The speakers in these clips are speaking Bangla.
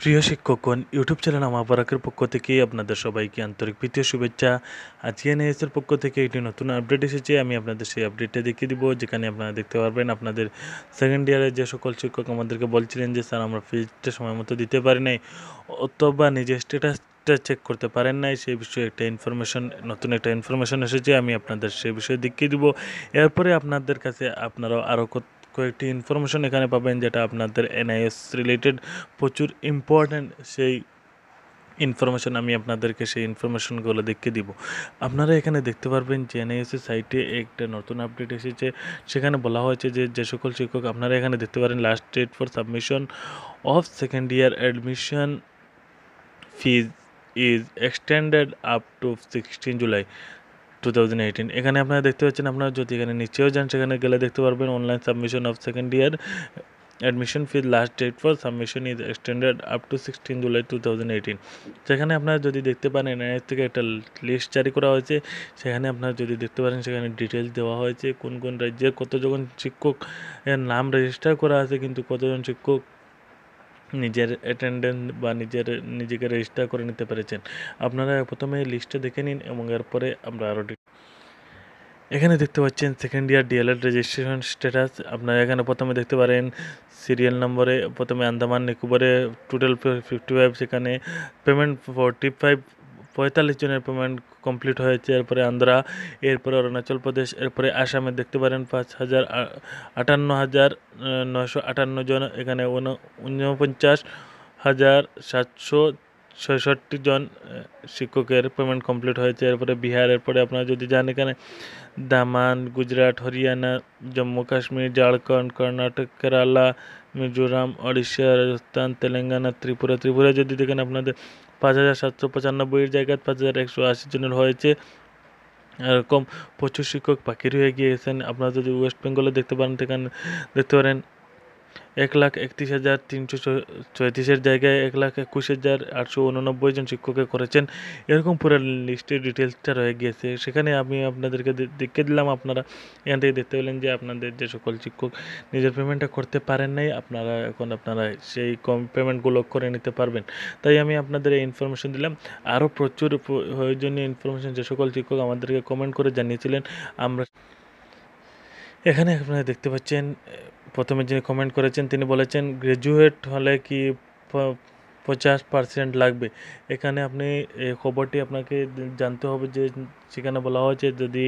প্রিয় শিক্ষকগণ, ইউটিউব চ্যানেল আমার বরাকের পক্ষ থেকে আপনাদের সবাইকে আন্তরিক প্রীতীয় শুভেচ্ছা। আজকে এনএসের পক্ষ থেকে একটি নতুন আপডেট এসেছে। আমি আপনাদের সেই আপডেটটা দেখিয়ে দিব, যেখানে আপনারা দেখতে পারবেন আপনাদের সেকেন্ড ইয়ারের যে সকল শিক্ষক আমাদেরকে বলছিলেন যে, স্যার, আমরা ফিজটা সময় মতো দিতে পারি নাই, অথবা নিজের স্ট্যাটাসটা চেক করতে পারেন নাই। সেই বিষয়ে একটা ইনফরমেশন নতুন একটা ইনফরমেশন এসেছে। আমি আপনাদের সেই বিষয়ে দেখিয়ে দিব। এরপরে আপনাদের কাছে আপনারাও আরও কয়েকটি ইনফরমেশন এখানে পাবেন যেটা আপনাদের এনআইএস রিলেটেড প্রচুর ইম্পর্ট্যান্ট সেই ইনফরমেশন আমি আপনাদেরকে সেই ইনফরমেশনগুলো দেখিয়ে দিব। আপনারা এখানে দেখতে পারবেন যে এনআইএসের সাইটে একটা নতুন আপডেট এসেছে। সেখানে বলা হয়েছে যে যে সকল শিক্ষক আপনারা এখানে দেখতে পারেন last date for submission of second year admission fees is extended up to sixteen July two thousand eighteen এখানে আপনারা দেখতে পাচ্ছেন, আপনারা যদি এখানে নিচেও যান, সেখানে গেলে দেখতে পারবেন online submission of second year admission fee last date for submission is extended up to sixteen July two thousand eighteen সেখানে আপনারা যদি দেখতে পান এনআইএস থেকে একটা লিস্ট জারি করা হয়েছে। সেখানে আপনারা যদি দেখতে পারেন, সেখানে ডিটেলস দেওয়া হয়েছে, কোন কোন রাজ্যে কতজন শিক্ষক নাম রেজিস্টার করা আছে, কিন্তু কতজন শিক্ষক নিজের অ্যাটেন্ডেন্স বা নিজের, নিজেকে রেজিস্টার করে নিতে পেরেছেন। আপনারা প্রথমে লিস্টটা দেখে নিন এবং এরপরে আমরা আরও এখানে দেখতে পাচ্ছেন second year DElEd registration status আপনারা এখানে প্রথমে দেখতে পারেন সিরিয়াল নম্বরে প্রথমে আন্দামান নিকোবরে টোটাল ফিফটি ফাইভ সেখানে পেমেন্ট ফোরটি ফাইভ পঁয়তাল্লিশ জনের পেমেন্ট কমপ্লিট হয়েছে। এরপরে আন্ধ্রা এরপরে অরুণাচল প্রদেশ, এরপরে আসামে দেখতে পারেন পাঁচ হাজার আটান্ন হাজার নয়শো আটান্ন জন। এখানে ঊনপঞ্চাশ হাজার সাতশো ছয়ষট্টি জন শিক্ষকের পেমেন্ট কমপ্লিট হয়েছে। এরপরে বিহার, এরপরে আপনারা যদি যান এখানে, দামান, গুজরাট, হরিয়ানা, জম্মু, কাশ্মীর, ঝাড়খণ্ড, কর্ণাটক, কেরালা, মিজোরাম, ওড়িশা, রাজস্থান, তেলেঙ্গানা, ত্রিপুরা। ত্রিপুরা যদি দেখেন আপনাদের পাঁচ হাজার সাতশো পঁচানব্বইয়ের জায়গায় পাঁচ হাজার একশো আশি জনের হয়েছে। এরকম প্রচুর শিক্ষক বাকি রয়ে গিয়েছেন। আপনারা যদি ওয়েস্ট বেঙ্গলে দেখতে পারেন, সেখানে দেখতে পারেন এক লাখ একত্রিশ হাজার তিনশো চৌত্রিশের জায়গায় এক লাখ একুশ হাজার আটশো উননব্বই জন শিক্ষকে করেছেন। এরকম পুরো লিস্টের ডিটেলসটা রয়ে গিয়েছে। সেখানে আমি আপনাদেরকে দেখে দিলাম, আপনারা এখান থেকে দেখতে পেলেন যে আপনাদের যে সকল শিক্ষক নিজের পেমেন্টটা করতে পারেন নাই, আপনারা এখন আপনারা সেই কম পেমেন্টগুলো করে নিতে পারবেন। তাই আমি আপনাদের এই ইনফরমেশন দিলাম। আরও প্রচুর প্রয়োজনীয় ইনফরমেশন যে সকল শিক্ষক আমাদেরকে কমেন্ট করে জানিয়েছিলেন, আমরা এখানে আপনারা দেখতে পাচ্ছেন প্রথমে যিনি কমেন্ট করেছেন, তিনি বলেছেন গ্র্যাজুয়েট হলে কি পঞ্চাশ পার্সেন্ট লাগবে? এখানে আপনি এই খবরটি আপনাকে জানতে হবে যে সেখানে বলা হয়েছে, যদি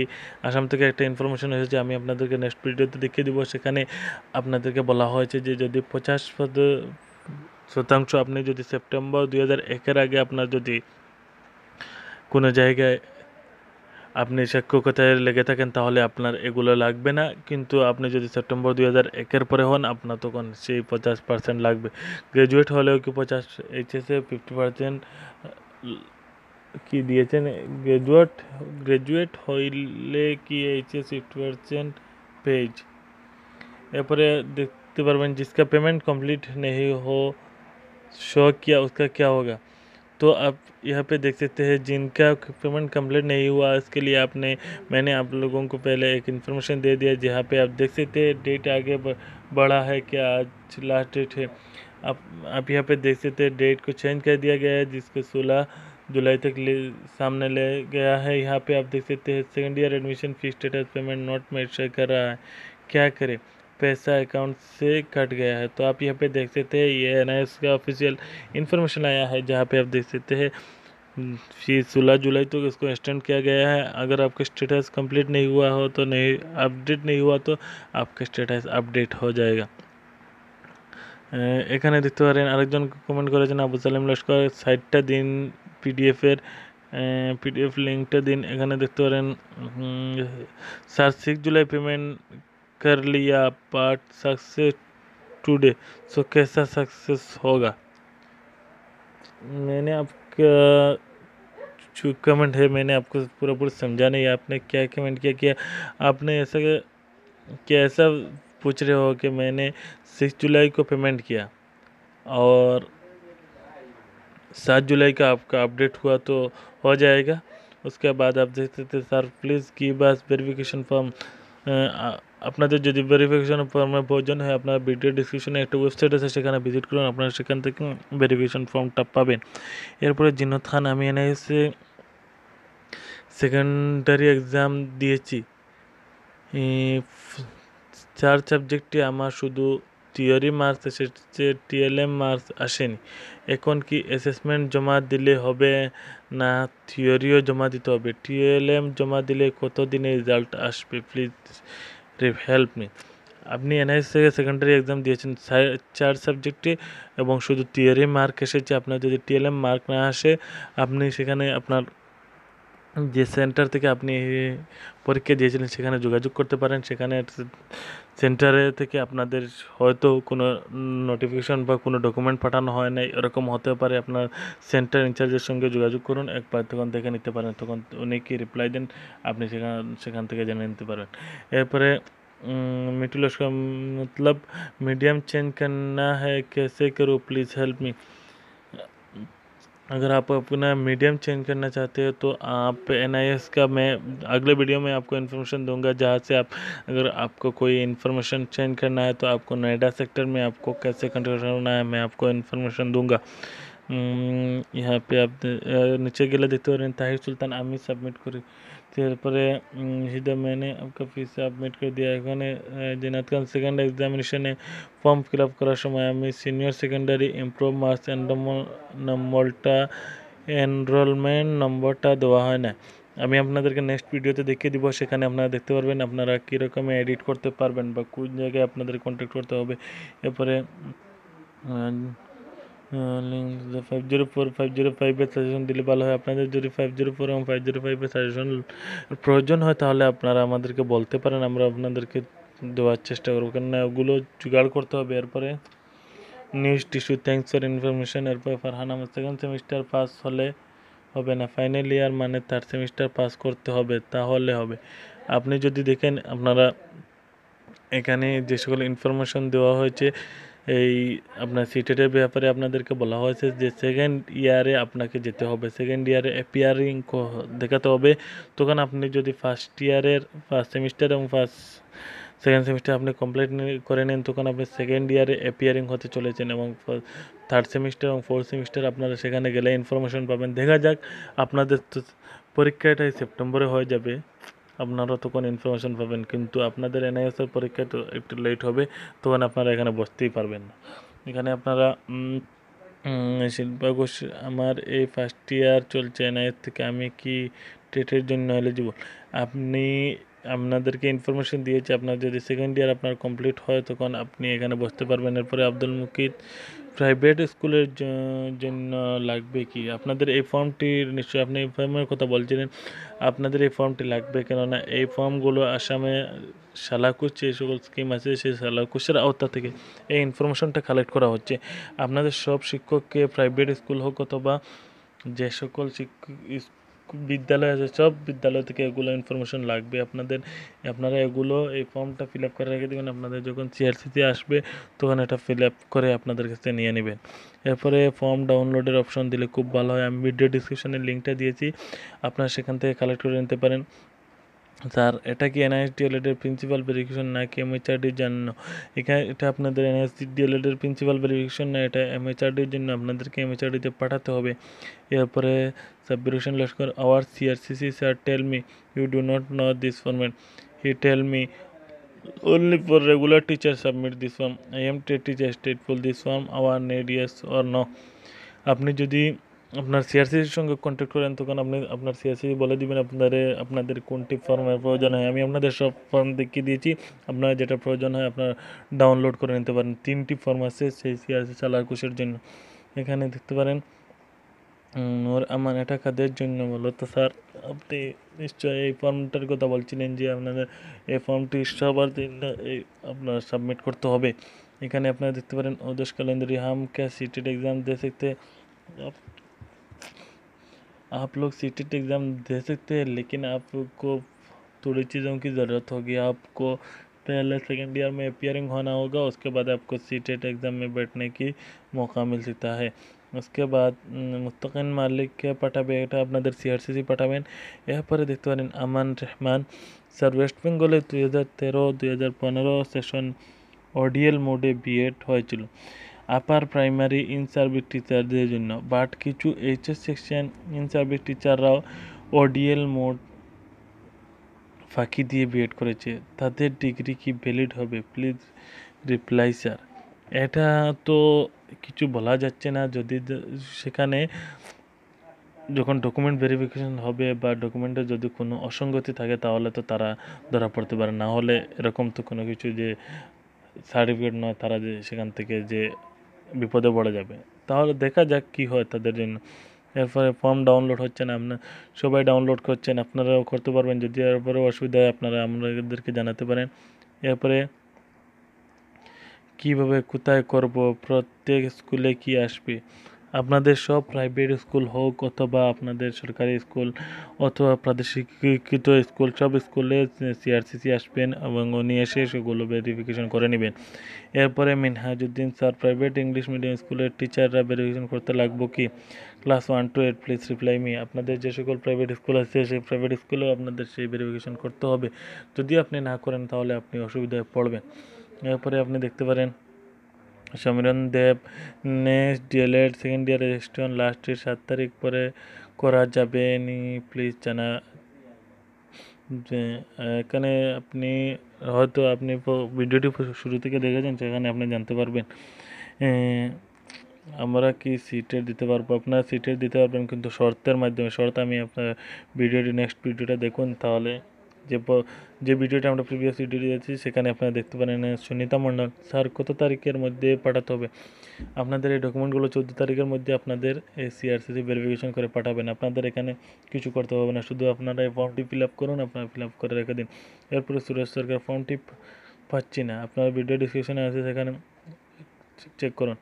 আসাম থেকে একটা ইনফরমেশন এসেছে, আমি আপনাদেরকে নেক্সট ভিডিওতে দেখিয়ে দিব। সেখানে আপনাদেরকে বলা হয়েছে যে যদি পঞ্চাশ শতাংশ আপনি যদি সেপ্টেম্বর দুই হাজার একের আগে আপনার যদি কোনো জায়গায় আপনি শিক্ষকতায় লেগে থাকেন তাহলে আপনার এগুলো লাগবে না কিন্তু আপনি যদি সেপ্টেম্বর দুই হাজার একের পরে হন আপনার তখন সেই পঞ্চাশ পার্সেন্ট লাগবে গ্র্যাজুয়েট হলেও কি পঞ্চাশ এইচএসে ফিফটি পার্সেন্ট কি দিয়েছেন গ্র্যাজুয়েট গ্র্যাজুয়েট হইলে কি এইচএস ফিফটি পার্সেন্ট পেজ এরপরে দেখতে পারবেন जिसका पेमेंट कंप्लीट नहीं हो शो किया उसका क्या होगा तो आप यहाँ पे देख सकते हैं, जिनका पेमेंट कंप्लीट नहीं हुआ इसके लिए आपने, मैंने आप लोगों को पहले एक इन्फॉर्मेशन दे दिया, जहाँ पे आप देख सकते हैं डेट आगे बढ़ा है क्या, आज लास्ट डेट है। आप आप यहाँ पे देख सकते हैं डेट को चेंज कर दिया गया है, जिसको सोलह जुलाई तक ले, सामने ले गया है। यहाँ पे आप देख सकते हैं second year admission fee status payment not mention कर रहा है। क्या करें? पैसा अकाउंट से कट गया है। तो आप यहाँ पे देख सकते हैं, ये एन का ऑफिशियल इन्फॉर्मेशन आया है, जहाँ पे आप देख सकते हैं हम्म, फिर सोलह जुलाई तक तो इसको एक्सटेंड किया गया है। अगर आपका स्टेटस कंप्लीट नहीं हुआ हो तो नहीं अपडेट नहीं हुआ तो आपका स्टेटस अपडेट हो जाएगा। एखे देखते পারেন আরেকজন কমেন্ট করেছেন আবু সালেম লস্কর সাইটটা দিন পিডিএফের পিডিএফ লিঙ্কটা দিন এখানে দেখতে পারেন স্যার सिक्स जुलाई पेमेंट कर लिया पार्ट सक्सेस टुडे। सो कैसा सक्सेस होगा? मैंने आपका जो कमेंट है, मैंने आपको पूरा पूरा समझा नहीं। आपने क्या कमेंट किया किया आपने ऐसा क्या ऐसा पूछ रहे हो कि मैंने सिक्स जुलाई को पेमेंट किया? और सात जुलाई का आपका अपडेट हुआ तो हो जाएगा। उसके बाद आप देख सकते सर प्लीज़ की बस वेरिफिकेशन फॉर्म আপনাদের যদি ভেরিফিকেশন ফর্মের প্রয়োজন হয়, আপনার ভিডিও ডিসক্রিপশনে একটা ওয়েবসাইট আছে, সেখানে ভিজিট করুন, আপনারা সেখান থেকে ভেরিফিকেশন ফর্মটা পাবেন। এরপরে জিনত খান আমি এনআইএসে সেকেন্ডারি এক্সাম দিয়েছি। চার সাবজেক্টে আমার শুধু থিওরি মার্কস এসেছে টিএলএম মার্কস আসেনি। এখন কি অ্যাসেসমেন্ট জমা দিলে হবে না থিওরিও জমা দিতে হবে? টিএলএম জমা দিলে কত দিনে রেজাল্ট আসবে? প্লিজ হেল্প মি আপনি এনআইএস থেকে সেকেন্ডারি এক্সাম দিয়েছেন। চার সাবজেক্টে এবং শুধু থিওরি মার্ক এসেছে। আপনার যদি টিএলএম মার্ক না আসে, আপনি সেখানে আপনার যে সেন্টার থেকে আপনি পরীক্ষা দিয়েছিলেন, সেখানে যোগাযোগ করতে পারেন। সেখানে সেন্টারে থেকে আপনাদের হয়তো কোনো নোটিফিকেশন বা কোনো ডকুমেন্ট পাঠানো হয় নাই, এরকম হতে পারে। আপনার সেন্টার ইনচার্জের সঙ্গে যোগাযোগ করুন, একবার তখন দেখে নিতে পারেন। তখন উনি কি রিপ্লাই দেন, আপনি সেখান সেখান থেকে জেনে নিতে পারবেন। এরপরে মিটুল মতলব মিডিয়াম চেঞ্জ করনা হ্যাঁ কেসে করো প্লিজ হেল্প মি अगर आप अपना मीडियम चेंज करना चाहते हो तो आप एन आई एस का मैं अगले वीडियो में आपको इन्फॉर्मेशन दूँगा, जहाँ से आप, अगर आपको कोई इन्फॉर्मेशन चेंज करना है तो आपको नोएडा सेक्टर में आपको कैसे कंट्रोल करना है, मैं आपको इन्फॉर्मेशन दूँगा। यहाँ पे आप नीचे के लिए देखते हो ताहिर सुल्तान आमिर सबमिट करी। তারপরে হিদা मैंने आपका ফিস সাবমিট করে দিয়া এখানে জিনাত খান সেকেন্ড এক্সামিনেশনে ফর্ম ফিল আপ করার সময় আমি সিনিয়র সেকেন্ডারি ইমপ্রুভ মার্কস নম্বরটা এনরোলমেন্ট নম্বরটা দেওয়া হয় না আমি আপনাদেরকে নেক্সট ভিডিওতে দেখিয়ে দিব সেখানে আপনারা দেখতে পারবেন আপনারা কীরকমে এডিট করতে পারবেন বা কোন জায়গায় আপনাদের কন্ট্যাক্ট করতে হবে এরপরে five zero four five zero ফাইভের সাজেশন দিলে ভালো হয়। আপনাদের যদি ফাইভ জিরো ফোর এবং ফাইভ জিরো ফাইভের সাজেশন প্রয়োজন হয়, তাহলে আপনারা আমাদেরকে বলতে পারেন। আমরা আপনাদেরকে দেওয়ার চেষ্টা করব। কেননা ওগুলো জোগাড় করতে হবে। এরপরে নিউজ টিস্যু থ্যাংকস ফর ইনফরমেশন এরপরে ফারহান আমার সেকেন্ড সেমিস্টার পাস হলে হবে না। ফাইনাল ইয়ার মানে থার্ড সেমিস্টার পাস করতে হবে, তাহলে হবে। আপনি যদি দেখেন, আপনারা এখানে যে সকল ইনফরমেশন দেওয়া হয়েছে এই আপনার সিটেটের ব্যাপারে আপনাদেরকে বলা হয়েছে যে সেকেন্ড ইয়ারে আপনাকে যেতে হবে। সেকেন্ড ইয়ারে অ্যাপিয়ারিং দেখাতে হবে। তখন আপনি যদি ফার্স্ট ইয়ারের ফার্স্ট সেমিস্টার এবং ফার্স্ট সেকেন্ড সেমিস্টার আপনি কমপ্লিট করে নেন, তখন আপনি সেকেন্ড ইয়ারে অ্যাপিয়ারিং হতে চলেছেন এবং থার্ড সেমিস্টার এবং ফোর্থ সেমিস্টার আপনারা সেখানে গেলে ইনফরমেশন পাবেন। দেখা যাক, আপনাদের তো পরীক্ষাটাই সেপ্টেম্বরে হয়ে যাবে। আপনারা তখন ইনফরমেশন পাবেন, কিন্তু আপনাদের এনআইএসের পরীক্ষা তো একটু লেট হবে, তখন আপনারা এখানে বসতেই পারবেন না। এখানে আপনারা শিল্পা ঘোষ আমার এই ফার্স্ট ইয়ার চলছে এনআইএস থেকে আমি কি টেটের জন্য এলিজিবল আপনি, আপনাদেরকে ইনফরমেশন দিয়েছি, আপনার যদি সেকেন্ড ইয়ার আপনার কমপ্লিট হয়, তখন আপনি এখানে বসতে পারবেন। এরপরে আব্দুল মুকিত প্রাইভেট স্কুলের জন্য লাগবে কি? আপনাদের এই ফর্মটির নিশ্চয়ই আপনি এই ফর্মের কথা বলছিলেন। আপনাদের এই ফর্মটি লাগবে কেননা এই ফর্মগুলো আসামে সালাকুচ যে সকল স্কিম আছে, সেই সালাকুচের আওতা থেকে এই ইনফরমেশনটা কালেক্ট করা হচ্ছে। আপনাদের সব শিক্ষককে প্রাইভেট স্কুল হোক অথবা যে সকল শিক্ষক বিদ্যালয় আছে, সব বিদ্যালয় থেকে এগুলো ইনফরমেশন লাগবে। আপনাদের, আপনারা এগুলো এই ফর্মটা ফিল আপ করে রেখে দেবেন, আপনাদের যখন সিআরসিতে আসবে, তখন এটা ফিল আপ করে আপনাদের কাছে নিয়ে নেবেন। এরপরে ফর্ম ডাউনলোডের অপশন দিলে খুব ভালো হয়। আমি ভিডিও ডিসক্রিপশনে লিঙ্কটা দিয়েছি, আপনারা সেখান থেকে কালেক্ট করে নিতে পারেন। স্যার, এটা কি এনআইএস ডিএলএডের প্রিন্সিপাল ভেরিফিকেশন নাকি এমএচআরডির জন্য? এখানে এটা আপনাদের এনআইএস ডিএলএডের প্রিন্সিপাল ভেরিফিকেশন না, এটা এমএচআরডির জন্য আপনাদেরকে এমএচআরডিতে পাঠাতে হবে। এরপরে Sabbir Hossain Laskar our CRCC sir tell me you do not know this format he tell me only for regular teacher submit this form. I am teacher stateful this form, our need yes or no. আপনি যদি আপনার সিআরসির সঙ্গে কন্ট্যাক্ট করেন তখন আপনি আপনার সিআরসি বলে দিবেন আপনাদের আপনাদের কোনটি ফর্মের প্রয়োজন হয় আমি আপনাদের সব ফর্ম দেখিয়ে দিয়েছি আপনার যেটা প্রয়োজন হয় আপনার ডাউনলোড করে নিতে পারেন তিনটি ফর্ম আছে সেই সিআরসি চালার কোর্সের জন্য এখানে দেখতে পারেন উম, ওর আমার এটা কাদের জন্য বলো তো স্যার আপনি নিশ্চয়ই এই ফর্মটার কথা বলছিলেন যে আপনাদের এই ফর্মটি সবার জন্য এই আপনার সাবমিট করতে হবে এখানে আপনারা দেখতে পারেন ओदश कैलेंडरी हम क्या सीटेट एग्ज़ाम दे सकते हैं आप लोग सी टेट एग्ज़ाम दे सकते हैं, लेकिन आपको थोड़ी चीज़ों की ज़रूरत होगी। आपको पहले सेकेंड ईयर में अपियरिंग होना होगा, उसके बाद आपको सी टेट एग्ज़ाम में बैठने की मौका मिल सकता है। उसके बाद मुस्तकिन मालिक के पटा बेटा, अपना सी आर सी सी पटाबेन ଏହାପରେ रहमान, सर वेस्ट बेंगल दो हज़ार तेरह, दो हज़ार पंद्रह सेशन ओडियल ଏଲ୍ बी एड हो ହୋଇଥିଲୁ আপার প্রাইমারি ইন সার্ভিস টিচারদের জন্য। বাট কিছু এইচএস সেকশন ইন সার্ভিস টিচাররাও ওডিএল মোড ফাঁকি দিয়ে বিএড করেছে। তাদের ডিগ্রি কি ভ্যালিড হবে? প্লিজ রিপ্লাই স্যার এটা তো কিছু বলা যাচ্ছে না। যদি সেখানে যখন ডকুমেন্ট ভেরিফিকেশন হবে বা ডকুমেন্টে যদি কোনো অসঙ্গতি থাকে, তাহলে তো তারা ধরা পড়তে পারে। না হলে এরকম তো কোনো কিছু যে সার্টিফিকেট নয়, তারা যে সেখান থেকে যে বিপদে পড়ে যাবে। তাহলে দেখা যাক কী হয় তাদের জন্য। এরপরে ফর্ম ডাউনলোড হচ্ছে না, আপনার সবাই ডাউনলোড করছেন, আপনারাও করতে পারবেন। যদি এরপরে অসুবিধা হয়, আপনারা আমাদেরকে জানাতে পারেন। এরপরে কীভাবে, কোথায় করব, প্রত্যেক স্কুলে কি আসবে? আপনাদের সব প্রাইভেট স্কুল হোক অথবা আপনাদের সরকারি স্কুল অথবা প্রাদেশিকৃত স্কুল সব স্কুলে সিআরসিসি আসবেন এবং উনি এসে সেগুলো ভেরিফিকেশন করে নেবেন। এরপরে Minhajuddin sir private English medium স্কুলের টিচাররা ভেরিফিকেশন করতে লাগবো কি? Class one two eight please reply me আপনাদের যে সকল প্রাইভেট স্কুল আছে, সেই প্রাইভেট স্কুলেও আপনাদের সেই ভেরিফিকেশন করতে হবে। যদি আপনি না করেন তাহলে আপনি অসুবিধায় পড়বেন। এরপরে আপনি দেখতে পারেন Samiran Deb next DElEd second year registration লাস্টের সাত তারিখ পরে করা যাবে নি প্লিজ জানা এখানে আপনি হয়তো আপনি ভিডিওটি শুরু থেকে দেখেছেন, সেখানে আপনি জানতে পারবেন। আমরা কি সিটের দিতে পারব? আপনার সিটের দিতে পারবেন, কিন্তু শর্তের মাধ্যমে, শর্ত আমি আপনার ভিডিওটি নেক্সট ভিডিওটা দেখুন, তাহলে যে যে ভিডিওটা আমরা প্রিভিয়াস ভিডিও দিয়েছি, সেখানে আপনারা দেখতে পারেন সুনিতা মণ্ডল স্যার কত তারিখের মধ্যে পাঠাতে হবে? আপনাদের এই ডকুমেন্টগুলো চোদ্দ তারিখের মধ্যে আপনাদের এই সিআরসিসি ভেরিফিকেশন করে পাঠাবেন। আপনাদের এখানে কিছু করতে হবে না, শুধু আপনারা এই ফর্মটি ফিল আপ করুন, আপনারা ফিল আপ করে রেখে দিন। এরপরে সুরেশ সরকার ফর্মটি পাচ্ছি না। আপনার ভিডিও ডিসক্রিপশনে আছে, সেখানে চেক করুন।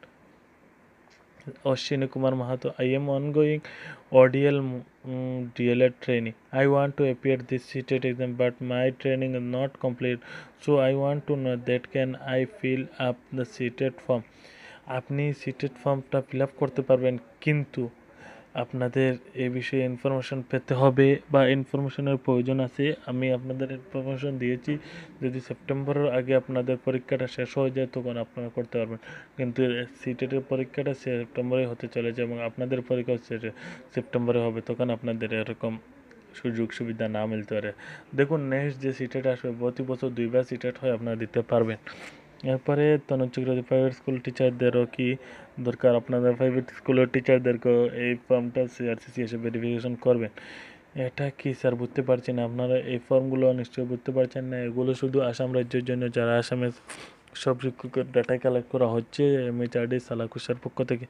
Ashwini Kumar Mahato. I am ongoing ODL mm, DLED training. I want to appear this CTET exam but my training is not complete. So I want to know that can I fill up the CTET form. আপনি সিটেড ফর্মটা ফিল আপ করতে পারবেন কিন্তু আপনাদের এ বিষয়ে ইনফরমেশন পেতে হবে বা ইনফরমেশনের প্রয়োজন আছে, আমি আপনাদের ইনফরমেশন দিয়েছি। যদি সেপ্টেম্বরের আগে আপনাদের পরীক্ষাটা শেষ হয়ে যায়, তখন আপনারা করতে পারবেন। কিন্তু সিটেটের পরীক্ষাটা সেপ্টেম্বরে হতে চলেছে এবং আপনাদের পরীক্ষা সেপ্টেম্বরে হবে, তখন আপনাদের এরকম সুযোগ সুবিধা না মিলতে পারে। দেখুন নেক্সট যে সিটেট আসবে, প্রতি বছর দুইবার সিটেট হয় আপনারা দিতে পারবেন। এরপরে তনুচক্রবর্তী প্রাইভেট স্কুল টিচারদেরও কি দরকার? আপনাদের প্রাইভেট স্কুলের টিচারদেরকেও এই ফর্মটা সিআরসিসি এসে ভেরিফিকেশন করবেন। এটা কি স্যার বুঝতে পারছি না, আপনারা এই ফর্মগুলো নিশ্চয়ই বুঝতে পারছেন না? এগুলো শুধু আসাম রাজ্যের জন্য, যারা আসামে সব শিক্ষকের ডাটা কালেক্ট করা হচ্ছে এমএচআরডি সালাকুসার পক্ষ থেকে।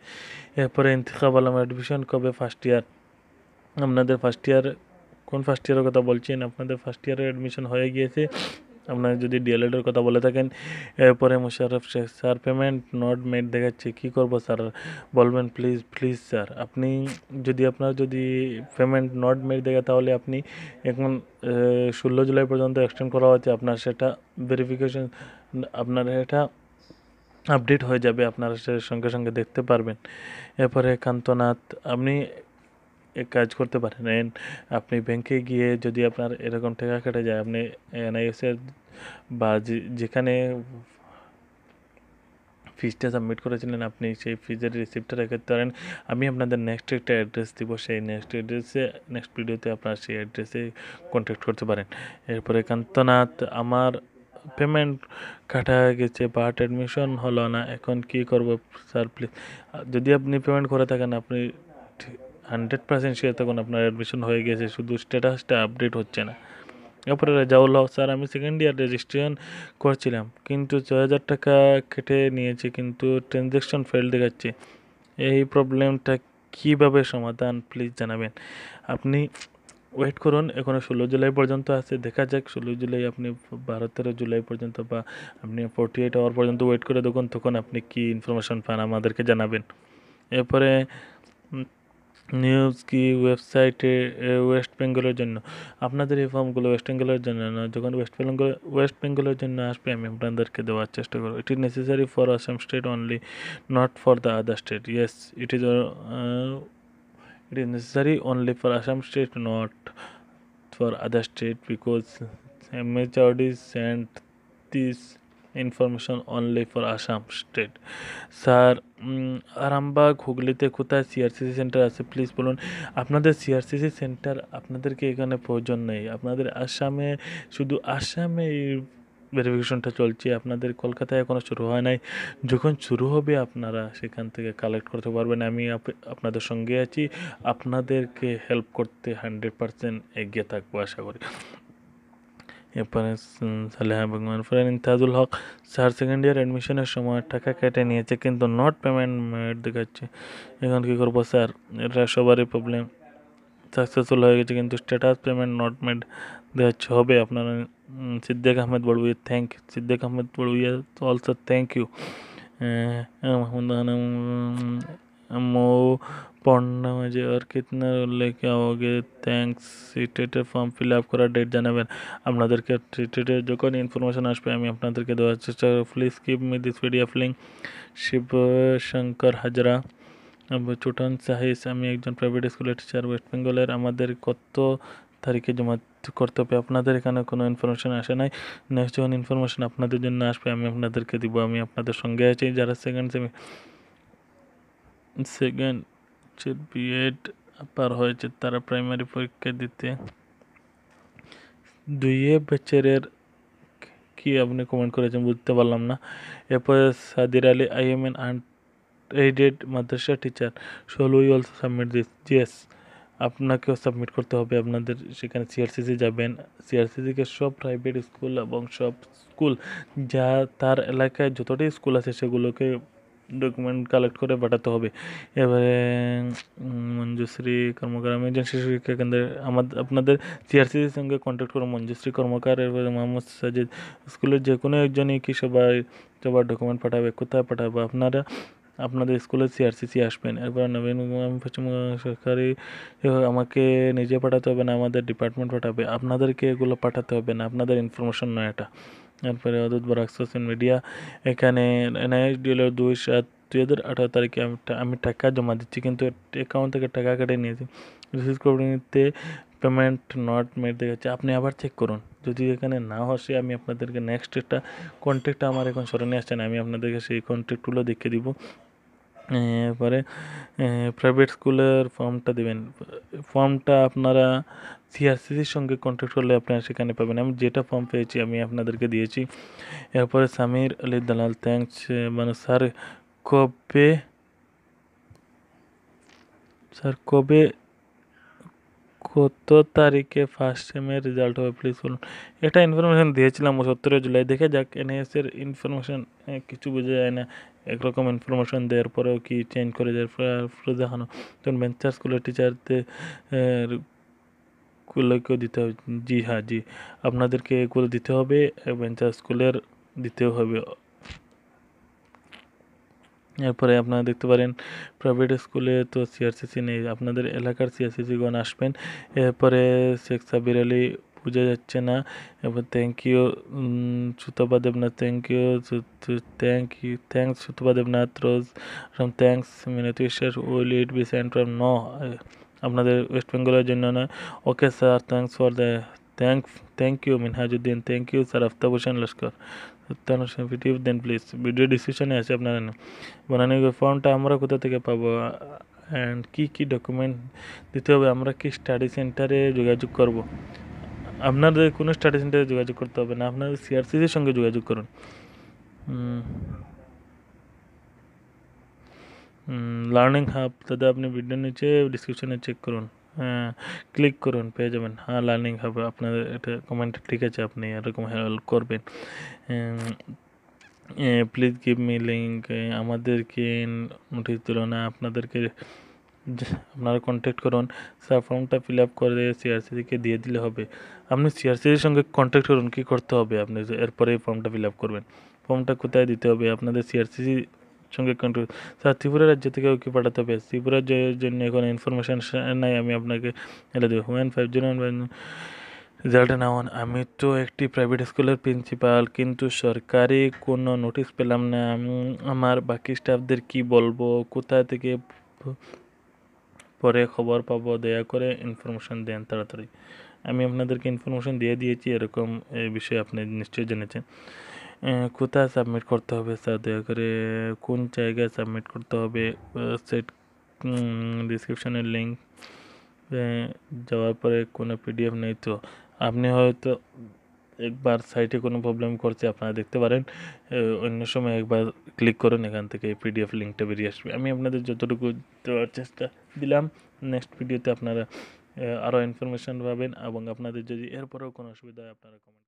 এরপরে ইন্তিখাব আলম অ্যাডমিশন কবে? ফার্স্ট ইয়ার আপনাদের ফার্স্ট ইয়ার কোন ফার্স্ট ইয়ারের কথা বলছেন? আপনাদের ফার্স্ট ইয়ারের অ্যাডমিশন হয়ে গিয়েছে। আপনারা যদি ডিএলএডের কথা বলে থাকেন, এরপরে Musharraf Sheikh sir payment not made দেখাচ্ছে, কী করব স্যার? বলবেন প্লিজ প্লিজ স্যার আপনি যদি আপনার যদি পেমেন্ট নট মেড দেখে, তাহলে আপনি এখন ষোলো জুলাই পর্যন্ত এক্সটেন্ড করা হচ্ছে আপনার সেটা ভেরিফিকেশন আপনার এটা আপডেট হয়ে যাবে, আপনারা সঙ্গে সঙ্গে দেখতে পারবেন। এরপরে কান্তনাথ, আপনি এক কাজ করতে পারেন। আপনি ব্যাংকে গিয়ে যদি আপনার এরকম টাকা কেটে যায়, আপনি এনআইএসের বা যেখানে ফিজটা সাবমিট করেছিলেন, আপনি সেই ফিজের রিসিপ্টটা রেখে পারেন। আমি আপনাদের নেক্সট একটা অ্যাড্রেস দিব। সেই নেক্সট অ্যাড্রেসে নেক্সট ভিডিওতে আপনারা সেই অ্যাড্রেসে কন্ট্যাক্ট করতে পারেন। এরপরে কান্তনাথ, আমার পেমেন্ট কাটা গেছে বাট অ্যাডমিশন হলো না। এখন কি করব স্যার প্লিজ যদি আপনি পেমেন্ট করে থাকেন, আপনি হান্ড্রেড পার্সেন্ট শিওর তখন আপনার অ্যাডমিশন হয়ে গেছে, শুধু স্ট্যাটাসটা আপডেট হচ্ছে না। এরপরে রেজাউল হক স্যার, আমি সেকেন্ড ইয়ার রেজিস্ট্রেশন করছিলাম, কিন্তু ছয় হাজার টাকা কেটে নিয়েছে, কিন্তু ট্রানজ্যাকশন ফেল দেখাচ্ছে। এই প্রবলেমটা কীভাবে সমাধান? প্লিজ জানাবেন। আপনি ওয়েট করুন এখনও ষোলো জুলাই পর্যন্ত আছে, দেখা যাক, ষোলো জুলাই আপনি বারো, তেরো জুলাই পর্যন্ত বা আপনি ফোর্টি এইট আওয়ার পর্যন্ত ওয়েট করে দেখুন, তখন আপনি কী ইনফরমেশন পান আমাদেরকে জানাবেন। এরপরে নিউজ কি ওয়েবসাইটে এ, ওয়েস্ট বেঙ্গলের জন্য আপনাদের এই ফর্মগুলো ওয়েস্ট বেঙ্গলের জন্য না যখন ওয়েস্ট বেঙ্গল ওয়েস্ট বেঙ্গলের জন্য আসবে আমি আপনাদেরকে দেওয়ার চেষ্টা করব it is necessary for Assam state only not for the other state yes it is it is necessary only for Assam state, not for other state because MHRD sent this information only for Assam state sir Arambagh, হুগলিতে কোথায় সিআরসিসি সেন্টার আছে? প্লিজ বলুন। আপনাদের সিআরসিসি সেন্টার আপনাদেরকে এখানে প্রয়োজন নেই। আপনাদের আসামে, শুধু আসামে ভেরিফিকেশনটা চলছে। আপনাদের কলকাতায় এখনও শুরু হয় নাই। যখন শুরু হবে, আপনারা সেখান থেকে কালেক্ট করতে পারবেন। আমি আপ- আপনাদের সঙ্গে আছি। আপনাদেরকে হেল্প করতে হান্ড্রেড পারসেন্ট এগিয়ে থাকব, আশা করি। এরপরে Saleha Begum foreign Imtajul Haque sir second year অ্যাডমিশনের সময় টাকা কেটে নিয়েছে, কিন্তু নট পেমেন্ট মেড দেখাচ্ছে। এখন কী করব স্যার এটা সবারই প্রবলেম সাকসেসফুল হয়ে গেছে, কিন্তু স্ট্যাটাস পেমেন্ট নট মেড দেখাচ্ছে। হবে আপনারা Siddique Ahmed Baruah thank you Siddique Ahmed Baruah also thank you Mau পণ্য যে আর কিতনা লেখা আওগে থ্যাংকস সিটেটে ফর্ম ফিল আপ করার ডেট জানাবেন আপনাদেরকে সিটেটে যখন ইনফরমেশান আসবে আমি আপনাদেরকে দেওয়ার চেষ্টা please keep me this PDF link Shibshankar Hazra চুটন সাহিস আমি একজন প্রাইভেট স্কুলের টিচার ওয়েস্ট বেঙ্গলের আমাদের কত তারিখে জমা করতে হবে আপনাদের এখানে কোনো ইনফরমেশন আসে নাই নেক্সট যখন ইনফরমেশান আপনাদের জন্য আসবে আমি আপনাদেরকে দিব আমি আপনাদের সঙ্গে আছি যারা সেকেন্ড সেমি সেকেন্ড বিএড পার হয়েছে তারা প্রাইমারি পরীক্ষা দিতে। দুইয়ে বেচারের কি আপনি কমেন্ট করেছেন বুঝতে পারলাম না। এরপরে Sadir Ali I am an unaided madrasa teacher shall we also submit this yes আপনাকেও সাবমিট করতে হবে। আপনাদের সেখানে সিআরসিসি যাবেন। সিআরসিসিকে সব প্রাইভেট স্কুল এবং সব স্কুল যা তার এলাকায় যতটি স্কুল আছে সেগুলোকে ডকুমেন্ট কালেক্ট করে পাঠাতে হবে। এবারে মঞ্জুশ্রী কর্মকার আমি একজন শিশু শিক্ষা কেন্দ্রে আমাদের আপনাদের সিআরসিসির সঙ্গে কন্ট্যাক্ট করুন, মঞ্জুশ্রী কর্মকার এরপরে মোহাম্মদ সাজিদ স্কুলের যে কোনো একজনই কি সবাই সবার ডকুমেন্ট পাঠাবে, কোথায় পাঠাবে? আপনারা, আপনাদের স্কুলে সিআরসিসি আসবেন। এরপর নবীন পশ্চিমবঙ্গ সরকারি আমাকে নিজে পাঠাতে হবে না, আমাদের ডিপার্টমেন্ট পাঠাবে। আপনাদেরকে এগুলো পাঠাতে হবে না, আপনাদের ইনফরমেশন নয় এটা। এরপরে অদূত বরাক সোশ্যাল মিডিয়া এখানে এনআইএস এনআইএসডিএলের দুই সাত, দুই হাজার আঠারো তারিখে আমি আমি টাকা জমা দিচ্ছি, কিন্তু অ্যাকাউন্ট থেকে টাকা কেটে নিয়েছি। রিসিভ নিতে পেমেন্ট নট মেড দেখাচ্ছে। আপনি আবার চেক করুন। যদি এখানে না আসে, আমি আপনাদেরকে নেক্সট একটা কন্ট্যাক্ট আমার এখন স্মরণে আসছে না, আমি আপনাদেরকে সেই কন্ট্যাক্টগুলো দেখে দিব। এরপরে প্রাইভেট স্কুলের ফর্মটা দেবেন। ফর্মটা আপনারা সিআরসিসির সঙ্গে কন্ট্যাক্ট করলে আপনারা সেখানে পাবেন। আমি যেটা ফর্ম পেয়েছি, আমি আপনাদেরকে দিয়েছি। এরপরে সামির আলী দালাল থ্যাংকস মানে স্যার কবে স্যার কবে, কত তারিখে ফার্স্ট সেমের রেজাল্ট হবে প্লিজ বলুন। এটা ইনফরমেশান দিয়েছিলাম সতেরো জুলাই। দেখে যাক এনএসের ইনফরমেশান কিছু বোঝা যায় না। একরকম ইনফরমেশন দেওয়ার পরেও কি চেঞ্জ করে দেওয়ার পরে দেখানো। তখন ভেঞ্চার স্কুলের টিচারদের গুলোকেও দিতে হবে? জি হ্যাঁ জি। আপনাদেরকে এগুলো দিতে হবে ভেঞ্চার স্কুলের দিতেও হবে। এরপরে আপনারা দেখতে পারেন প্রাইভেট স্কুলে তো সিআরসিসি নেই, আপনাদের এলাকার সিআরসিসিগণ আসবেন। এরপরে শেখ সাবির আলী বোঝা যাচ্ছে না, এরপর thank you Sutapa Debnath thank you thank you thanks Sutapa Debnath, rose from thanks Minati Ishwar will it be sent from no আপনাদের ওয়েস্ট বেঙ্গলের জন্য না। Okay sir thanks for the thank thank you Minhajuddin thank you sir Aftab Hossain Laskar সত্যানুসঙ্গিটিভ then please video ডিসক্রিপশনে আছে আপনারা বানানো ফর্মটা আমরা কোথা থেকে পাবো? অ্যান্ড কী কী ডকুমেন্ট দিতে হবে? আমরা কি স্টাডি সেন্টারে যোগাযোগ করব? আপনাদের কোনো স্টাডি সেন্টারে যোগাযোগ করতে হবে না। আপনাদের সিআরসিসির সঙ্গে যোগাযোগ করুন। লার্নিং হাব দাদা আপনি ভিডিও নিচে ডিসক্রিপশনে চেক করুন হ্যাঁ ক্লিক করুন, পেয়ে যাবেন। হ্যাঁ লার্নিং হাব আপনাদের এটা কমেন্ট ঠিক আছে, আপনি এরকম হেল্প করবেন। প্লিজ গিভ মি লিঙ্ক আমাদেরকে নোটিশ দিল না, আপনাদেরকে আপনারা কন্ট্যাক্ট করুন। স্যার ফর্মটা ফিল আপ করে সিআরসিকে দিয়ে দিলে হবে। আপনি সিআরসির সঙ্গে কন্ট্যাক্ট করুন, কী করতে হবে আপনি? এরপরে ফর্মটা ফিল আপ করবেন। ফর্মটা কোথায় দিতে হবে? আপনাদের সিআরসিসি সঙ্গে কন্ট্রোল স্যার ত্রিপুরা রাজ্য থেকেও কি পাঠাতে হবে? ত্রিপুরার জ- জন্য এখন ইনফরমেশান নাই, আমি আপনাকে এটা দেবো। One five zero one result নেওয়ান আমি তো একটি প্রাইভেট স্কুলের প্রিন্সিপাল কিন্তু সরকারি কোনো নোটিশ পেলাম না। আমি, আমার বাকি স্টাফদের কি বলব? কোথা থেকে পরে খবর পাবো? দয়া করে ইনফরমেশান দেন তাড়াতাড়ি। আমি আপনাদেরকে ইনফরমেশান দিয়ে দিয়েছি, এরকম এই বিষয়ে আপনি নিশ্চয়ই জেনেছেন। কোথায় সাবমিট করতে হবে স্যার দয়া করে কোন জায়গায় সাবমিট করতে হবে? সেট ডিসক্রিপশানের লিঙ্ক যাওয়ার পরে কোনো পিডিএফ নেই তো? আপনি হয়তো একবার সাইটে কোনো প্রবলেম করছে, আপনারা দেখতে পারেন। অন্য সময় একবার ক্লিক করুন, এখান থেকে পিডিএফ লিঙ্কটা বেরিয়ে আসবে। আমি আপনাদের যতটুকু দেওয়ার চেষ্টা দিলাম নেক্সট ভিডিওতে আপনারা আরও ইনফরমেশান পাবেন এবং আপনাদের যদি এরপরেও কোনো অসুবিধা হয়, আপনারা কমেন্ট